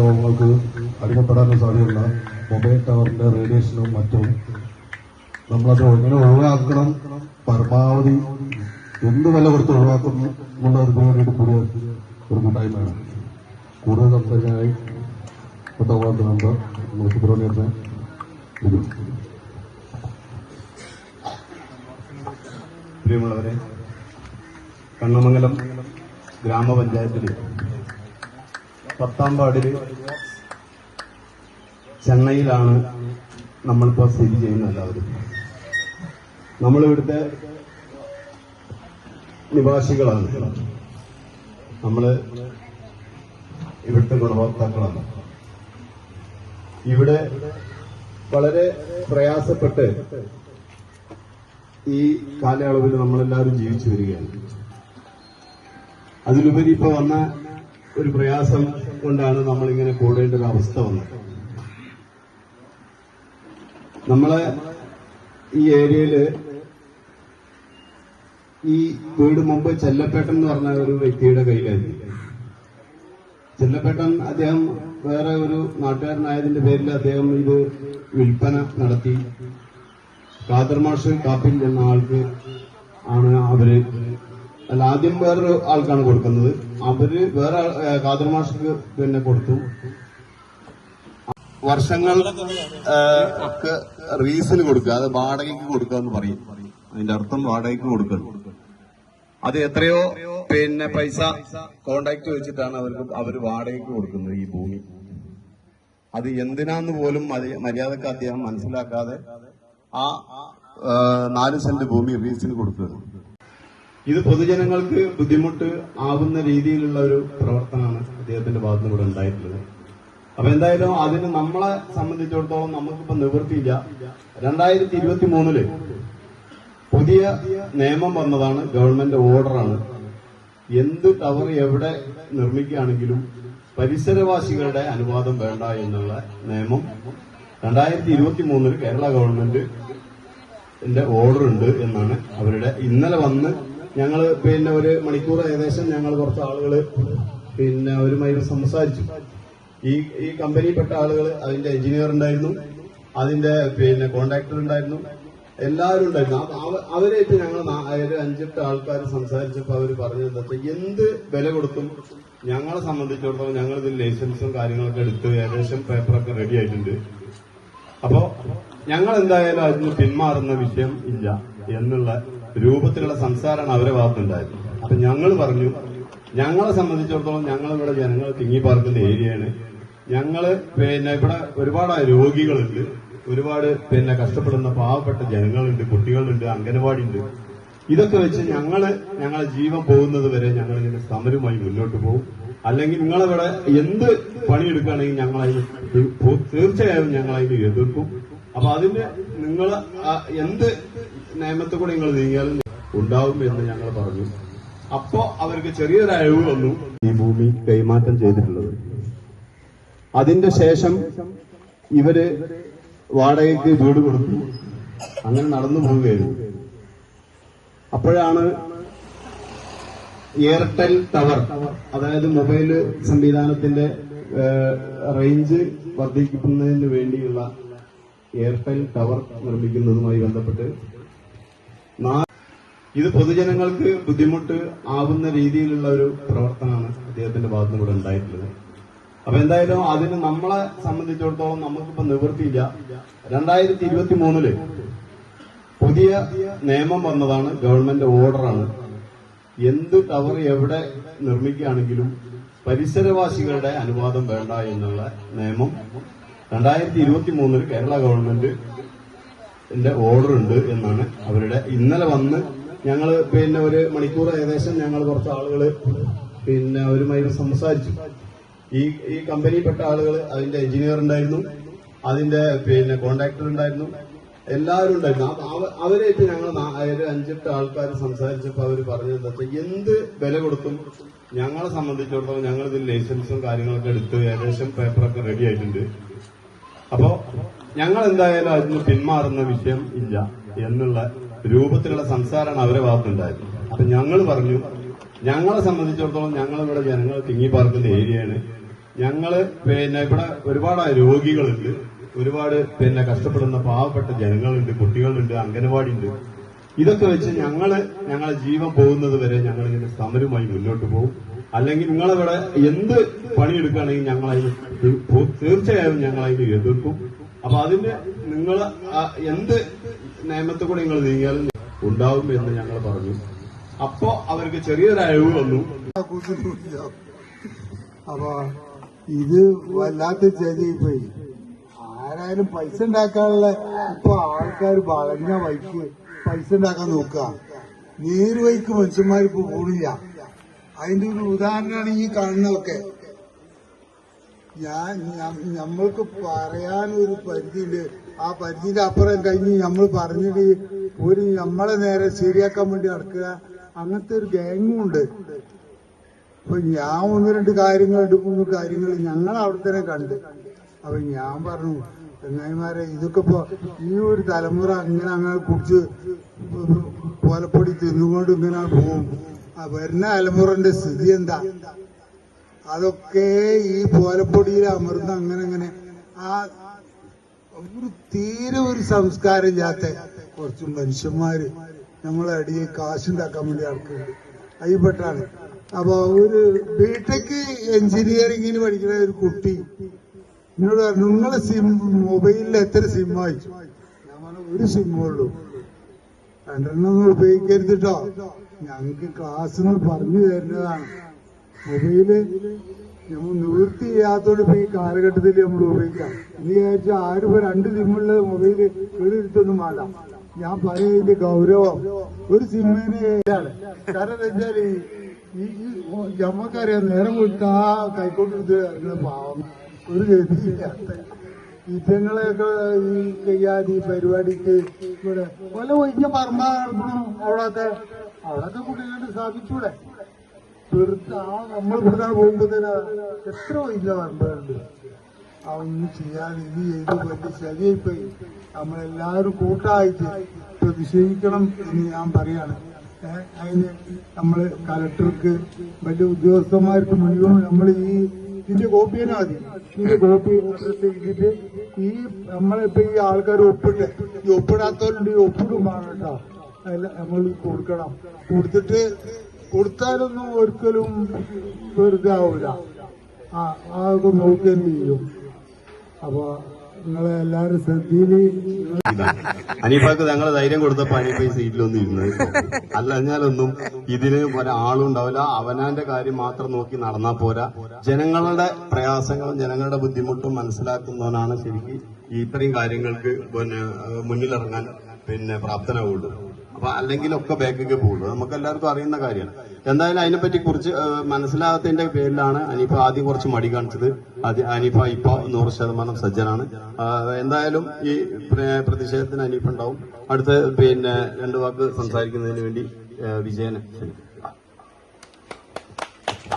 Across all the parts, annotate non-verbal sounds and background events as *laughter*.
രോഗങ്ങൾക്ക് അടിമപ്പെടാനും സാധ്യതയുള്ള മൊബൈൽ ടവറിന്റെ റേഡിയേഷനും മറ്റും. നമ്മളത് എങ്ങനെ ഒഴിവാക്കണം? പരമാവധി എന്ത് വില കൊടുത്ത് ഒഴിവാക്കുന്നു എന്നുള്ള ഒരു വേണ്ടിയിട്ട് കൂടിയ ഒരു കൂട്ടായ്മയാണ്. കൂടുതൽ സംസാരിക്കാനായി മെമ്പർ നമ്മൾ സുബ്രഹ്മണ്യത്തെ പ്രിയമുള്ളവരെ കണ്ണമംഗലം ഗ്രാമപഞ്ചായത്തിൽ പത്താം വാർഡിൽ ചെന്നൈയിലാണ് നമ്മളിപ്പോൾ സ്ഥിതി ചെയ്യുന്ന എല്ലാവരും. നമ്മളിവിടുത്തെ നിവാസികളാണ്. നമ്മൾ ഇവിടുത്തെ ഗുണഭോക്താക്കളാണ്. ഇവിടെ വളരെ പ്രയാസപ്പെട്ട് ഈ കാലയളവിൽ നമ്മളെല്ലാവരും ജീവിച്ചു വരികയാണ്. അതിലുപരി ഇപ്പൊ വന്ന ഒരു പ്രയാസം കൊണ്ടാണ് നമ്മൾ ഇങ്ങനെ കൂടേണ്ട ഒരു അവസ്ഥ വന്നത്. നമ്മളെ ഈ ഏരിയയിൽ ഈ വീട് മുമ്പ് ചെല്ലപ്പേട്ടൻ എന്ന് പറഞ്ഞ ഒരു വ്യക്തിയുടെ കയ്യിലായിരുന്നു. ചെല്ലപ്പേട്ടൻ അദ്ദേഹം വേറെ ഒരു നാട്ടുകാരനായതിന്റെ പേരിൽ അദ്ദേഹം ഇത് വിൽപ്പന നടത്തി. ഖാദർ മാഷ് കാപ്പിൽ എന്ന ആൾക്ക് ആണ് അവർ അല്ല ആദ്യം വേറൊരു ആൾക്കാണ് കൊടുക്കുന്നത്. അവർ വേറെ ഖാദർ മാഷ്ക്ക് പിന്നെ കൊടുത്തു. വർഷങ്ങൾ ഒക്കെ റീസിന് കൊടുക്കുക. അത് വാടകയ്ക്ക് കൊടുക്കുക എന്ന് പറയും. അതിന്റെ അർത്ഥം വാടകയ്ക്ക് കൊടുക്കുന്നു അത് എത്രയോ പിന്നെ പൈസ കോണ്ടാക്ട് വെച്ചിട്ടാണ് അവർക്ക് അവർ വാടകയ്ക്ക് കൊടുക്കുന്നത് ഈ ഭൂമി. അത് എന്തിനാന്ന് പോലും മര്യ- മര്യാദയ്ക്ക് അദ്ദേഹം മനസ്സിലാക്കാതെ ആ ആ, നാല് സെന്റ് ഭൂമി റീസിന് കൊടുക്കുക ഇത് പൊതുജനങ്ങൾക്ക് ബുദ്ധിമുട്ട് ആവുന്ന രീതിയിലുള്ള ഒരു പ്രവർത്തനമാണ് അദ്ദേഹത്തിന്റെ ഭാഗത്തു കൂടെ ഉണ്ടായിട്ടുള്ളത്. അപ്പൊ എന്തായാലും അതിന് നമ്മളെ സംബന്ധിച്ചിടത്തോളം നമുക്കിപ്പോ നിവൃത്തിയില്ല. രണ്ടായിരത്തി ഇരുപത്തി മൂന്നിൽ പുതിയ നിയമം വന്നതാണ് ഗവൺമെന്റ് ഓർഡറാണ്. എന്ത് ടവർ എവിടെ നിർമ്മിക്കുകയാണെങ്കിലും പരിസരവാസികളുടെ അനുവാദം വേണ്ട എന്നുള്ള നിയമം. രണ്ടായിരത്തി ഇരുപത്തി മൂന്നിൽ കേരള ഗവൺമെന്റ് ന്റെ ഓർഡർ ഉണ്ട് എന്നാണ് അവരുടെ ഇന്നലെ വന്ന് ഞങ്ങൾ പിന്നെ ഒരു മണിക്കൂർ ഏകദേശം ഞങ്ങൾ കുറച്ച് ആളുകൾ പിന്നെ അവരുമായി സംസാരിച്ചു. ഈ ഈ കമ്പനിയിൽപ്പെട്ട ആളുകൾ അതിന്റെ എഞ്ചിനീയർ ഉണ്ടായിരുന്നു അതിന്റെ പിന്നെ കോൺട്രാക്ടർ ഉണ്ടായിരുന്നു എല്ലാവരും ഉണ്ടായിരുന്നു. അവരായിട്ട് ഞങ്ങൾ ഒരു അഞ്ചെട്ട് ആൾക്കാർ സംസാരിച്ചപ്പോൾ അവർ പറഞ്ഞത് എന്താ വെച്ചാൽ എന്ത് വില കൊടുത്തും ഞങ്ങളെ സംബന്ധിച്ചിടത്തോളം ഞങ്ങൾ ഇതിൽ ലൈസൻസും കാര്യങ്ങളൊക്കെ എടുത്ത് ഏകദേശം പേപ്പറൊക്കെ റെഡി ആയിട്ടുണ്ട്. അപ്പോ ഞങ്ങൾ എന്തായാലും അതിന് പിന്മാറുന്ന വിഷയം ഇല്ല എന്നുള്ള രൂപത്തിലുള്ള സംസാരമാണ് അവരെ ഭാഗത്തുണ്ടായത്. അപ്പൊ ഞങ്ങൾ പറഞ്ഞു ഞങ്ങളെ സംബന്ധിച്ചിടത്തോളം ഞങ്ങൾ ഇവിടെ ജനങ്ങൾ തിങ്ങി പാർക്കുന്ന ഏരിയയാണ്. ഞങ്ങൾ പിന്നെ ഇവിടെ ഒരുപാട് രോഗികളുണ്ട്. ഒരുപാട് പിന്നെ കഷ്ടപ്പെടുന്ന പാവപ്പെട്ട ജനങ്ങളുണ്ട് കുട്ടികളുണ്ട് അംഗനവാടി ഉണ്ട് ഇതൊക്കെ വെച്ച് ഞങ്ങൾ ഞങ്ങളെ ജീവൻ പോകുന്നത് വരെ ഞങ്ങൾ ഇങ്ങനെ സമരവുമായി മുന്നോട്ട് പോകും. അല്ലെങ്കിൽ നിങ്ങളിവിടെ എന്ത് പണിയെടുക്കുകയാണെങ്കിൽ ഞങ്ങൾ അതിന് തീർച്ചയായും ഞങ്ങൾ അതിന് എതിർക്കും. അപ്പൊ അതിന് നിങ്ങൾ എന്ത് നിയമത്തിൽ കൂടെ നിങ്ങൾ നീങ്ങിയാലും ഉണ്ടാവും എന്ന് ഞങ്ങൾ പറഞ്ഞു. അപ്പോ അവർക്ക് ചെറിയൊരു അയവ് വന്നു. ഈ ഭൂമി കൈമാറ്റം ചെയ്തിട്ടുള്ളത്. അതിന്റെ ശേഷം ഇവർ വാടകയ്ക്ക് വീട് കൊടുത്തു. അങ്ങനെ നടന്നു പോവുകയായിരുന്നു. അപ്പോഴാണ് എയർടെൽ ടവർ അതായത് മൊബൈൽ സംവിധാനത്തിന്റെ റേഞ്ച് വർദ്ധിപ്പിക്കുന്നതിന് വേണ്ടിയുള്ള എയർടെൽ ടവർ നിർമ്മിക്കുന്നതുമായി ബന്ധപ്പെട്ട് ഇത് പൊതുജനങ്ങൾക്ക് ബുദ്ധിമുട്ട് ആവുന്ന രീതിയിലുള്ള ഒരു പ്രവർത്തനമാണ് അദ്ദേഹത്തിന്റെ ഭാഗത്തുനിന്ന് കൂടെ ഉണ്ടായിട്ടുള്ളത്. അപ്പൊ എന്തായാലും അതിന് നമ്മളെ സംബന്ധിച്ചിടത്തോളം നമുക്കിപ്പോ നിവൃത്തിയില്ല. രണ്ടായിരത്തി ഇരുപത്തി മൂന്നിൽ പുതിയ നിയമം വന്നതാണ് ഗവൺമെന്റ് ഓർഡറാണ്. എന്ത് ടവർ എവിടെ നിർമ്മിക്കുകയാണെങ്കിലും പരിസരവാസികളുടെ അനുവാദം വേണ്ട എന്നുള്ള നിയമം രണ്ടായിരത്തി ഇരുപത്തി മൂന്നിൽ കേരള ഗവൺമെന്റ് ന്റെ ഓർഡർ ഉണ്ട് എന്നാണ് അവരുടെ ഇന്നലെ വന്ന് ഞങ്ങൾ പിന്നെ ഒരു മണിക്കൂർ ഏകദേശം ഞങ്ങൾ കുറച്ച് ആളുകൾ പിന്നെ അവരുമായി സംസാരിച്ചു. ഈ ഈ കമ്പനിയിൽപ്പെട്ട ആളുകൾ അതിന്റെ എഞ്ചിനീയർ ഉണ്ടായിരുന്നു അതിന്റെ പിന്നെ കോൺട്രാക്ടർ ഉണ്ടായിരുന്നു എല്ലാവരും ഉണ്ടായിരുന്നു. അവരായിട്ട് ഞങ്ങൾ ഒരു അഞ്ചെട്ട് ആൾക്കാർ സംസാരിച്ചപ്പോൾ അവർ പറഞ്ഞു വെച്ചാൽ എന്ത് വില കൊടുത്തും ഞങ്ങളെ സംബന്ധിച്ചിടത്തോളം ഞങ്ങൾ ഇതിൽ ലൈസൻസും കാര്യങ്ങളൊക്കെ എടുത്ത് ഏകദേശം പേപ്പറൊക്കെ റെഡി ആയിട്ടുണ്ട്. അപ്പോ ഞങ്ങൾ എന്തായാലും അതിന് പിന്മാറുന്ന വിഷയം ഇല്ല എന്നുള്ള രൂപത്തിലുള്ള സംസാരമാണ് അവരെ ഭാഗത്തുണ്ടായത്. അപ്പൊ ഞങ്ങൾ പറഞ്ഞു ഞങ്ങളെ സംബന്ധിച്ചിടത്തോളം ഞങ്ങൾ ഇവിടെ ജനങ്ങൾ തിങ്ങി പാർക്കുന്ന ഏരിയയാണ്. ഞങ്ങൾ പിന്നെ ഇവിടെ ഒരുപാട് രോഗികളുണ്ട് ഒരുപാട് പിന്നെ കഷ്ടപ്പെടുന്ന പാവപ്പെട്ട ജനങ്ങളുണ്ട് കുട്ടികളുണ്ട് അംഗനവാടി ഉണ്ട് ഇതൊക്കെ വെച്ച് ഞങ്ങൾ ഞങ്ങളെ ജീവൻ പോകുന്നത് വരെ ഞങ്ങൾ ഇങ്ങനെ സമരമായി മുന്നോട്ട് പോകും. അല്ലെങ്കിൽ നിങ്ങളിവിടെ എന്ത് പണിയെടുക്കുകയാണെങ്കിൽ ഞങ്ങൾ അതിന് തീർച്ചയായും ഞങ്ങൾ അതിന് എതിർക്കും. അപ്പൊ അതിന് നിങ്ങൾ എന്ത് നിയമത്തെ കൂടെ നിങ്ങൾ നീങ്ങിയാലും ഉണ്ടാവും എന്ന് ഞങ്ങൾ പറഞ്ഞു. അപ്പോ അവർക്ക് ചെറിയൊരു അയവ് വന്നു. അപ്പൊ ഇത് വല്ലാത്ത ചെതി പോയി ആരായാലും പൈസ ഉണ്ടാക്കാനുള്ള ഇപ്പൊ ആൾക്കാർ വളഞ്ഞ വൈക്ക് പൈസ ഉണ്ടാക്കാൻ നോക്കുക. നേര് വൈക്ക് മനുഷ്യന്മാർ ഇപ്പൊ പോണില്ല. അതിന്റെ ഒരു ഉദാഹരണമാണ് ഈ കാണുന്നതൊക്കെ. ഞാൻ നമ്മൾക്ക് പറയാൻ ഒരു പരിധിയിൽ ആ പരിധിന്റെ അപ്പുറം കഴിഞ്ഞ് നമ്മൾ പറഞ്ഞിട്ട് ഒരു നമ്മളെ നേരെ ശരിയാക്കാൻ വേണ്ടി നടക്കുക. അങ്ങനത്തെ ഒരു ഗാങ്ങും ഉണ്ട് അപ്പൊ ഞാൻ ഒന്ന് രണ്ട് കാര്യങ്ങൾ രണ്ട് കാര്യങ്ങൾ ഞങ്ങൾ അവിടെ തന്നെ കണ്ട്. അപ്പൊ ഞാൻ പറഞ്ഞു ചങ്ങായിമാരെ ഇതൊക്കെ ഇപ്പൊ ഈ ഒരു തലമുറ അങ്ങനെ അങ്ങനെ കുടിച്ച് പോലപ്പൊടി തിന്നുകൊണ്ട് ഇങ്ങനെ പോകും. വരുന്ന തലമുറന്റെ സ്ഥിതി എന്താ? അതൊക്കെ ഈ പോലപ്പൊടിയിൽ അമർന്ന് അങ്ങനെ അങ്ങനെ ആ ഒരു തീരെ ഒരു സംസ്കാരം ഇല്ലാത്ത കുറച്ച് മനുഷ്യന്മാര് നമ്മളെ അടിയെ കാശുണ്ടാക്കാൻ വേണ്ടി ആൾക്കുണ്ട് അതിൽപ്പെട്ടാണ് അപ്പൊ ഒരു ബിടെക് എഞ്ചിനീയറിംഗിന് പഠിക്കുന്ന ഒരു കുട്ടി എന്നോട് പറഞ്ഞു നിങ്ങളെ സിം മൊബൈലിൽ എത്ര സിം ഞാൻ ഒരു സിമ്മേ ഉള്ളൂ രണ്ടെണ്ണം ഉപയോഗിക്കരുത് കേട്ടോ ഞങ്ങൾക്ക് ക്ലാസ്സുകൾ പറഞ്ഞു തരുന്നതാണ്. മൊബൈൽ നമ്മൾ നിവൃത്തി ചെയ്യാത്തോണ്ട് ഇപ്പൊ ഈ കാലഘട്ടത്തിൽ നമ്മൾ ഉപയോഗിക്കാം. ഇനി വിചാരിച്ച ആരും ഇപ്പൊ രണ്ട് സിമ്മുള്ള മൊബൈൽ വീടിരുത്തൊന്നും വേണ്ട. ഞാൻ പറയുന്നതിന്റെ ഗൗരവം ഒരു സിമ്മിന് കാരണം വെച്ചാൽ ഈ നമ്മക്കറിയാം നേരം കൊടുത്താ കൈക്കോട്ട് ഇറങ്ങുന്ന പാവം. ഒരു ഗതിയില്ല. ഇറ്റങ്ങളെയൊക്കെ ഈ കയ്യാതി പരിപാടിക്ക് ഇവിടെ പല വലിയ പറമ്പ അവിടത്തെ അവിടത്തെ കുട്ടികളുടെ സ്ഥാപിച്ചൂടെ വെറുതെ ആ നമ്മൾ ഇവിടെ പോകുമ്പോഴത്തേനാ എത്ര ഒഴിഞ്ഞ പറമ്പുണ്ട് അതൊന്നും ചെയ്യാതെ ഇത് ചെയ്ത് വലിയ ശരിയായിപ്പോയി. നമ്മളെല്ലാവരും കൂട്ടായിട്ട് പ്രതിഷേധിക്കണം എന്ന് ഞാൻ പറയാണ്. അതിന് നമ്മൾ കലക്ടർക്ക് വലിയ ഉദ്യോഗസ്ഥന്മാർക്ക് മുഴുവൻ നമ്മൾ ഈ ഇതിന്റെ കോപ്പി തന്നെ മതി ഇതിന്റെ കോപ്പി ചെയ്തിട്ട് ഈ നമ്മളിപ്പോ ഈ ആൾക്കാർ ഒപ്പിട്ട് ഈ ഒപ്പിടാത്തവരുണ്ട് ഈ ഒപ്പിടും വേണം കേട്ടോ. അതെല്ലാം നമ്മൾ കൊടുക്കണം. കൊടുത്തിട്ട് കൊടുത്താലൊന്നും ഒരിക്കലും വെറുതെ ആവൂല. ആ അതൊക്കെ നോക്കുകയും ചെയ്യും അപ്പൊ നിങ്ങളെ എല്ലാവരും ശ്രദ്ധയിൽ. അനീഫാക്ക് ഞങ്ങൾ ധൈര്യം കൊടുത്തപ്പോ അനീഫ ഈ സീറ്റിലൊന്നും ഇരുന്നത്. അല്ലഞ്ഞാലൊന്നും ഇതിന് ഒരാളും ഉണ്ടാവില്ല. അവനാന്റെ കാര്യം മാത്രം നോക്കി നടന്നാ പോരാ. ജനങ്ങളുടെ പ്രയാസങ്ങളും ജനങ്ങളുടെ ബുദ്ധിമുട്ടും മനസ്സിലാക്കുന്നവനാണ് ശരിക്കും ഇത്രയും കാര്യങ്ങൾക്ക് പിന്നെ മുന്നിലിറങ്ങാൻ പിന്നെ പ്രാപ്തനാവുള്ളൂ. അപ്പൊ അല്ലെങ്കിലൊക്കെ ബാക്കിലേക്ക് പോകുള്ളൂ. നമുക്ക് എല്ലാവർക്കും അറിയുന്ന കാര്യമാണ്. എന്തായാലും അതിനെപ്പറ്റി കുറിച്ച് മനസ്സിലാകാത്തതിന്റെ പേരിലാണ് അനീഫ ആദ്യം കുറച്ച് മടി കാണിച്ചത്. അനീഫ ഇപ്പൊ നൂറ് ശതമാനം സജ്ജനാണ്. എന്തായാലും ഈ പ്ര- പ്രതിഷേധത്തിന് അനീഫ ഉണ്ടാവും. അടുത്ത പിന്നെ രണ്ടു വാക്ക് സംസാരിക്കുന്നതിന് വേണ്ടി വിജയനെ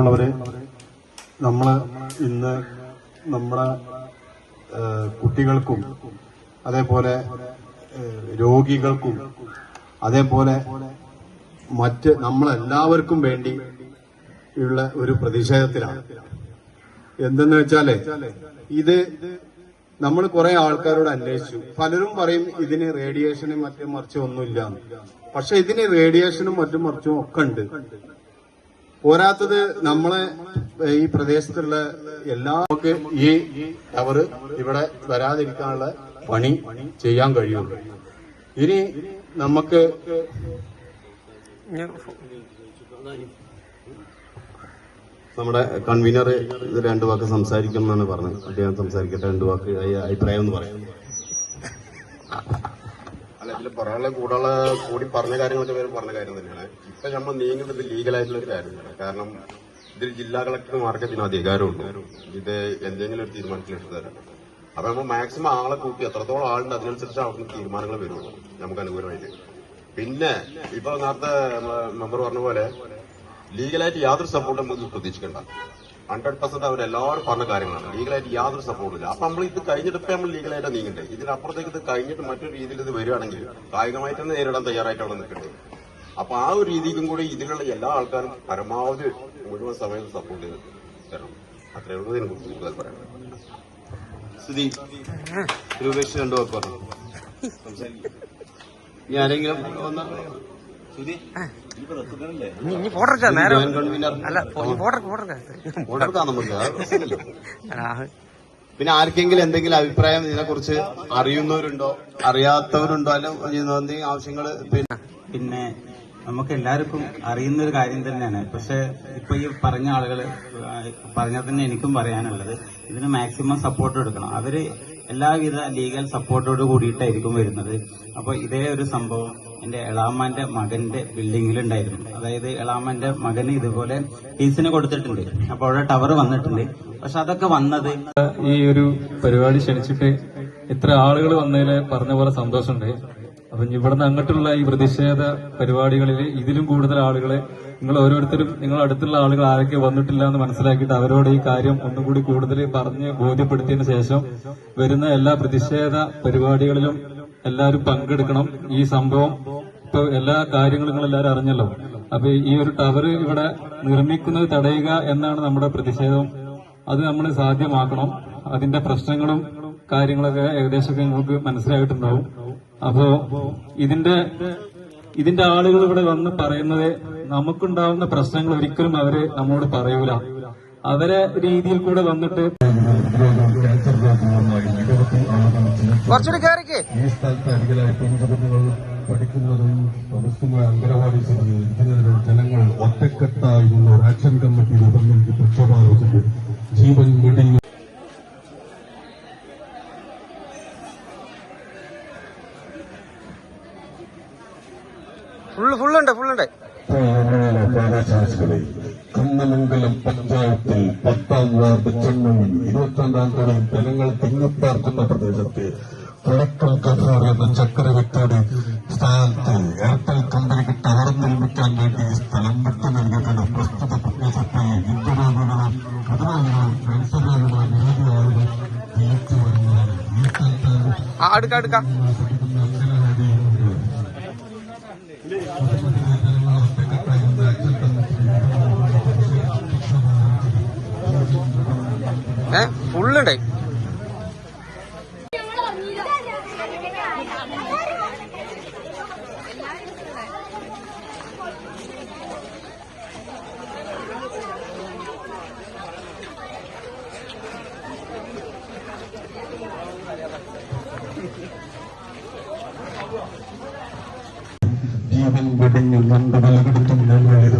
നമ്മൾ നമ്മൾ ഇന്ന് നമ്മുടെ കുട്ടികൾക്കും അതേപോലെ രോഗികൾക്കും അതേപോലെ മറ്റ് നമ്മളെല്ലാവർക്കും വേണ്ടി ഉള്ള ഒരു പ്രതിഷേധത്തിലാണ്. എന്തെന്ന് വെച്ചാൽ ഇത് നമ്മൾ കുറെ ആൾക്കാരോട് അന്വേഷിച്ചു. പലരും പറയും ഇതിന് റേഡിയേഷനും മറ്റും മറിച്ചും ഒന്നുമില്ല പക്ഷെ ഇതിന് റേഡിയേഷനും മറ്റും മറിച്ചും ഒക്കെ ഉണ്ട്. പോരാത്തത് നമ്മളെ ഈ പ്രദേശത്തുള്ള എല്ലാ ഈ ടവർ ഇവിടെ വരാതിരിക്കാനുള്ള പണി ചെയ്യാൻ കഴിയുള്ളൂ. ഇനി നമുക്ക് നമ്മുടെ കൺവീനർ ഇത് രണ്ടു വാക്ക് സംസാരിക്കും എന്നാണ് പറഞ്ഞത്. അദ്ദേഹം സംസാരിക്കട്ടെ രണ്ടു വാക്ക് അഭിപ്രായം എന്ന് പറയാം. അല്ല ഇതിൽ പറയാനുള്ള കൂടെയുള്ള കൂടി പറഞ്ഞ കാര്യങ്ങളൊക്കെ പേര് പറഞ്ഞ കാര്യം തന്നെയാണ്. ഇപ്പൊ നമ്മൾ നീങ്ങുന്നത് ലീഗലായിട്ടുള്ള ഒരു കാര്യമാണ്. കാരണം ഇതിൽ ജില്ലാ കളക്ടർമാർക്ക് ഇതിന് അധികാരമുണ്ട്. ഇത് എന്തെങ്കിലും ഒരു തീരുമാനത്തിൽ എടുത്തു തരാം. അപ്പൊ നമ്മൾ മാക്സിമം ആളെ കൂട്ടി എത്രത്തോളം ആളുണ്ട് അതിനനുസരിച്ച് അവിടുന്ന് തീരുമാനങ്ങൾ വരുള്ളൂ. നമുക്ക് അനുകൂലമായിട്ട്. പിന്നെ ഇപ്പൊ നേരത്തെ മെമ്പർ പറഞ്ഞ പോലെ ലീഗലായിട്ട് യാതൊരു സപ്പോർട്ടും നമുക്ക് പ്രതീക്ഷിക്കണ്ട. ഹൺഡ്രഡ് പെർസെന്റ് അവരെല്ലാവരും പറഞ്ഞ കാര്യങ്ങളാണ്. ലീഗലായിട്ട് യാതൊരു സപ്പോർട്ടും ഇല്ല. അപ്പൊ നമ്മൾ ഇത് കഴിഞ്ഞിട്ട് ഇപ്പൊ നമ്മൾ ലീഗലായിട്ട് നീങ്ങണ്ടേ? ഇതിനപ്പുറത്തേക്ക് ഇത് കഴിഞ്ഞിട്ട് മറ്റൊരു രീതിയിൽ ഇത് വരികയാണെങ്കിൽ കായികമായിട്ട് തന്നെ നേരിടാൻ അവിടെ നിൽക്കേണ്ടത് അപ്പൊ ആ ഒരു രീതിക്കും കൂടി ഇതിലുള്ള എല്ലാ ആൾക്കാരും പരമാവധി മുഴുവൻ സമയത്ത് സപ്പോർട്ട് ചെയ്ത് തരണം. അത്രയേ ഉള്ളൂ ഇതിനെ കുറിച്ച് കൂടുതൽ പറയാനുള്ളത് സ്ഥിതി രൂപേഷ് രണ്ടു വാക്ക് പറഞ്ഞു? *laughs* ഇനി ആരെങ്കിലും ഒന്ന് ഇനി ഫോട്ടോ എടുക്കാം നേരെ അല്ല ഫോട്ടോ ഫോട്ടോ എടുക്കാം നമുക്ക് പിന്നെ ആർക്കെങ്കിലും എന്തെങ്കിലും അഭിപ്രായം ഇതിനെ കുറിച്ച് അറിയുന്നവരുണ്ടോ? അറിയാത്തവരുണ്ടോ? അല്ല എന്തെങ്കിലും ആവശ്യങ്ങൾ പിന്നെ പിന്നെ നമുക്ക് എല്ലാവർക്കും അറിയുന്ന ഒരു കാര്യം തന്നെയാണ്. പക്ഷെ ഇപ്പൊ ഈ പറഞ്ഞ ആളുകൾ പറഞ്ഞാൽ തന്നെ എനിക്കും പറയാനുള്ളത്. ഇതിന് മാക്സിമം സപ്പോർട്ട് എടുക്കണം അവർ എല്ലാവിധ ലീഗൽ സപ്പോർട്ടോട് കൂടിയിട്ടായിരിക്കും വരുന്നത്. അപ്പൊ ഇതേ ഒരു സംഭവം എന്റെ എളാമാന്റെ മകന്റെ ബിൽഡിങ്ങിലുണ്ടായിരുന്നു അതായത് എളാമാന്റെ മകന് ഇതുപോലെ ഫീസിന് കൊടുത്തിട്ടുണ്ട്. അപ്പൊ അവിടെ ടവർ വന്നിട്ടുണ്ട്. പക്ഷെ അതൊക്കെ വന്നത് ഈ ഒരു പരിപാടി ക്ഷണിച്ചിട്ട് ഇത്ര ആളുകൾ വന്നതിൽ പറഞ്ഞ പോലെ സന്തോഷമുണ്ട്. അപ്പൊ ഇവിടുന്ന് അങ്ങോട്ടുള്ള ഈ പ്രതിഷേധ പരിപാടികളിൽ ഇതിലും കൂടുതൽ ആളുകളെ നിങ്ങൾ ഓരോരുത്തരും നിങ്ങൾ അടുത്തുള്ള ആളുകൾ ആരൊക്കെ വന്നിട്ടില്ല എന്ന് മനസ്സിലാക്കിയിട്ട് അവരോട് ഈ കാര്യം ഒന്നും കൂടി കൂടുതൽ പറഞ്ഞ് ബോധ്യപ്പെടുത്തിയതിനു ശേഷം വരുന്ന എല്ലാ പ്രതിഷേധ പരിപാടികളിലും എല്ലാവരും പങ്കെടുക്കണം. ഈ സംഭവം ഇപ്പൊ എല്ലാ കാര്യങ്ങളും നിങ്ങൾ എല്ലാവരും അറിഞ്ഞല്ലോ. അപ്പൊ ഈ ഒരു ടവർ ഇവിടെ നിർമ്മിക്കുന്നത് തടയുക എന്നാണ് നമ്മുടെ പ്രതിഷേധം. അത് നമ്മൾ സാധ്യമാക്കണം. അതിന്റെ പ്രശ്നങ്ങളും കാര്യങ്ങളൊക്കെ ഏകദേശമൊക്കെ നിങ്ങൾക്ക് മനസ്സിലായിട്ടുണ്ടാവും. അപ്പോ ഇതിന്റെ ഇതിന്റെ ആളുകൾ ഇവിടെ വന്ന് പറയുന്നത് നമുക്കുണ്ടാവുന്ന പ്രശ്നങ്ങൾ ഒരിക്കലും അവർ നമ്മോട് പറയൂല. അവരെ രീതിയിൽ കൂടെ വന്നിട്ട് ഈ സ്ഥലത്ത് അരികിലായി പെൺകുട്ടികൾ പഠിക്കുന്നതും പ്രൊഫഷണൽ അംഗനവാടി ഇതിനെതിരെ ജനങ്ങൾ ഒറ്റക്കെട്ടായി ഒരു ആക്ഷൻ കമ്മിറ്റി രൂപം നൽകി പ്രക്ഷോഭം ജീവൻ വെടിഞ്ഞു ഫുള്ള് ഫുള്ളുണ്ട് ഫുള്ളുണ്ട്. കണ്ണമംഗലം പഞ്ചായത്തിൽ പത്താം വാർഡ് ചെന്നൈയിൽ ഇരുപത്തിരണ്ടാം തീയതി ജനങ്ങൾ തിങ്ങിപ്പാർക്കുന്ന പ്രദേശത്ത് കുളക്കൽ കഥാർ എന്ന ചക്രവർത്തിയുടെ സ്ഥാനത്ത് എയർടെൽ കമ്പനിക്ക് ടവർ നിർമ്മിക്കാൻ വേണ്ടി സ്ഥലം വിട്ടു നൽകിയതിന് പ്രസ്തുത പ്രദേശത്തെ യുദ്ധരോഗികളും പ്രതിരോധികളും ക്യാൻസർ രോഗികളും നിരവധി ആളുകൾ ജീവിച്ചു വരുന്നതാണ് ഈ ഏ? ഫുള്ളുണ്ട് ജീവൻ വെടിഞ്ഞു രണ്ട് വിലകെടുത്തും ഞങ്ങൾ ഇത്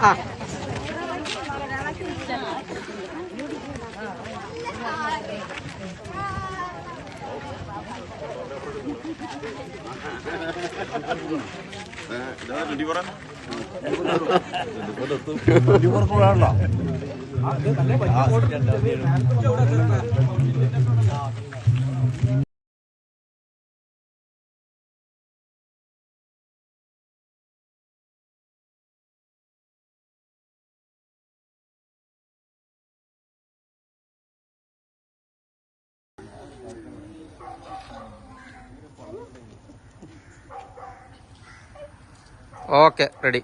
തുടരും ആ ഓക്കെ റെഡി